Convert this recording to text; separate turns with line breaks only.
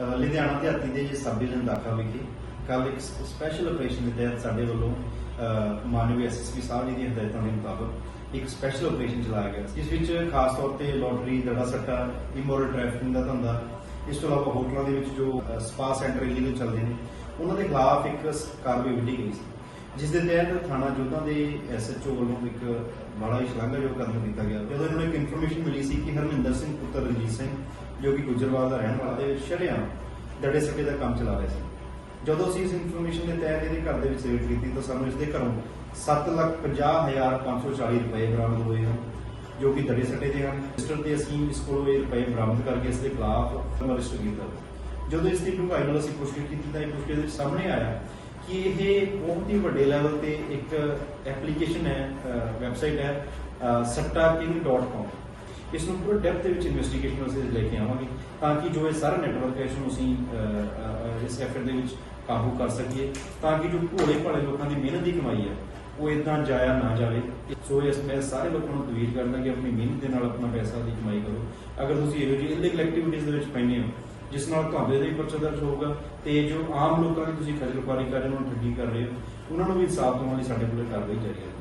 ਲੁਧਿਆਣਾ ਦਿਹਾਤੀ ਦੇ sub division ਦਾਖਾ ਵਿਖੇ ਕੱਲ ਇੱਕ ਸਪੈਸ਼ਲ ਆਪਰੇਸ਼ਨ ਦੇ ਤਹਿਤ ਸਾਡੇ ਵੱਲੋਂ ਅ, ਐਸਐਸਪੀ ਸਾਹਿਬ ਜੀ ਦੀਆਂ ਹਦਾਇਤਾਂ ਦੇ ਮੁਤਾਬਕ ਇੱਕ ਸਪੈਸ਼ਲ ਆਪਰੇਸ਼ਨ ਚਲਾਇਆ ਗਿਆ ਜਿਸ ਵਿੱਚ ਖਾਸ ਤੌਰ ਤੇ ਲੋਟਰੀ ਦੜਾ ਸੱਟਾ ਇਮੋਰਲ ਟ੍ਰੈਫਿਕਿੰਗ ਦਾ ਧੰਦਾ ਇਸ ਤੋਂ ਇਲਾਵਾ ਹੋਟਲਾਂ ਦੇ ਵਿੱਚ ਜੋ ਸਪਾ ਸੈਂਟਰ ਇਲੀਗਲ ਚੱਲਦੇ ਨੇ ਉਹਨਾਂ ਦੇ ਖਿਲਾਫ ਇੱਕ ਕਾਰਵਾਈ ਵਿੱਢੀ ਗਈ ਸੀ। ਜਿਸ ਦੇ ਤਹਿਤ ਥਾਣਾ ਜੋਧਾ ਦੇ ਐਸਐਚਓ ਵੱਲੋਂ ਇੱਕ ਬੜਾ ਹੀ ਸ਼ਲਾਘਾਯੋਗ ਕਦਮ ਕੀਤਾ ਗਿਆ। ਜਦੋਂ ਇਹਨਾਂ ਨੂੰ ਇੱਕ ਇਨਫੋਰਮੇਸ਼ਨ ਮਿਲੀ ਸੀ ਕਿ ਹਰਮਿੰਦਰ ਸਿੰਘ ਪੁੱਤਰ ਰਣਜੀਤ ਸਿੰਘ ਜੋ ਕਿ ਗੁਜਰਵਾਲ ਦਾ ਰਹਿਣ ਵਾਲਾ ਦੇ ਸ਼ਰਿਆਂ ਦੜੇ ਸੱਟੇ ਦਾ ਕੰਮ ਚਲਾ ਰਿਹਾ ਸੀ। ਜਦੋਂ ਅਸੀਂ ਇਸ ਇਨਫੋਰਮੇਸ਼ਨ ਦੇ ਤਹਿਤ ਇਹਦੇ ਘਰ ਦੇ ਵਿੱਚ ਰੇਡ ਕੀਤੀ ਤਾਂ ਸਾਨੂੰ ਇਸ ਦੇ ਘਰੋਂ 750540 ਰੁਪਏ ਬਰਾਮਦ ਹੋਏ ਹਨ, ਜੋ ਕਿ ਦੜੇ ਸੱਟੇ ਦੇ ਹਨ। ਰਜਿਸਟਰ ਤੇ ਅਸੀਂ ਇਸ ਕੋਲੋਂ ਇਹ ਰੁਪਏ ਬਰਾਮਦ ਕਰਕੇ ਇਸ ਦੇ ਖਿਲਾਫ ਰਜਿਸਟਰ ਕੀਤਾ। ਜਦੋਂ ਇਸ ਦੀ ਡੂੰਘਾਈ ਨਾਲ ਅਸੀਂ ਪੁੱਛਗਿੱਛ ਕੀਤੀ ਤਾਂ ਇਹ ਪੁਸ਼ਟੀ ਦੇ ਸਾਹਮਣੇ ਆਇਆ ਕਿ ਇਹ ਬਹੁਤ ਹੀ ਵੱਡੇ ਲੈਵਲ ਤੇ ਇੱਕ ਐਪਲੀਕੇਸ਼ਨ ਹੈ ਵੈਬਸਾਈਟ ਹੈ sattaking.com ਇਸ ਨੂੰ ਪੂਰੇ ਡੈਪਥ ਦੇ ਵਿੱਚ ਇਨਵੈਸਟੀਗੇਸ਼ਨ ਅਸੀਂ ਲੈ ਕੇ ਆਵਾਂਗੇ ਤਾਂ ਕਿ ਜੋ ਇਹ ਸਾਰਾ ਨੈਟਵਰਕ ਹੈ, ਇਸ ਨੂੰ ਅਸੀਂ ਇਸ ਐਫਰਟ ਦੇ ਵਿੱਚ ਕਾਬੂ ਕਰ ਸਕੀਏ ਤਾਂ ਕਿ ਜੋ ਭੋਲੇ ਭਾਲੇ ਲੋਕਾਂ ਦੀ ਮਿਹਨਤ ਦੀ ਕਮਾਈ ਹੈ, ਉਹ ਇਦਾਂ ਜਾਇਆ ਨਾ ਜਾਵੇ। ਸੋ ਇਸ ਮੈਂ ਸਾਰੇ ਲੋਕਾਂ ਨੂੰ ਅਪੀਲ ਕਰਦਾ ਕਿ ਆਪਣੀ ਮਿਹਨਤ ਦੇ ਨਾਲ ਆਪਣਾ ਪੈਸਾ ਦੀ ਕਮਾਈ ਕਰੋ। ਅਗਰ ਤੁਸੀਂ ਇਹੋ ਜਿਹੀ ਇਲੀਗਲ ਐਕਟੀਵਿਟੀਜ਼ ਦੇ ਵਿੱਚ ਪੈਂਦੇ ਹੋ, ਜਿਸ ਨਾਲ ਤੁਹਾਡੇ ਦਾ ਹੀ ਪਰਚਾ ਦਰਜ ਹੋਊਗਾ ਤੇ ਜੋ ਆਮ ਲੋਕਾਂ ਦੀ ਤੁਸੀਂ ਖਜਲ ਖੁਆਰੀ ਕਰ ਰਹੇ ਹੋ, ਉਹਨਾਂ ਨੂੰ ਠੱਗੀ ਕਰ ਰਹੇ ਹੋ, ਉਹਨਾਂ ਨੂੰ ਵੀ ਇਨਸਾਫ ਦਿਵਾਉਣ ਲਈ ਸਾਡੇ ਕੋਲ ਕਾਰਵਾਈ ਜਾਰੀ ਹੈ।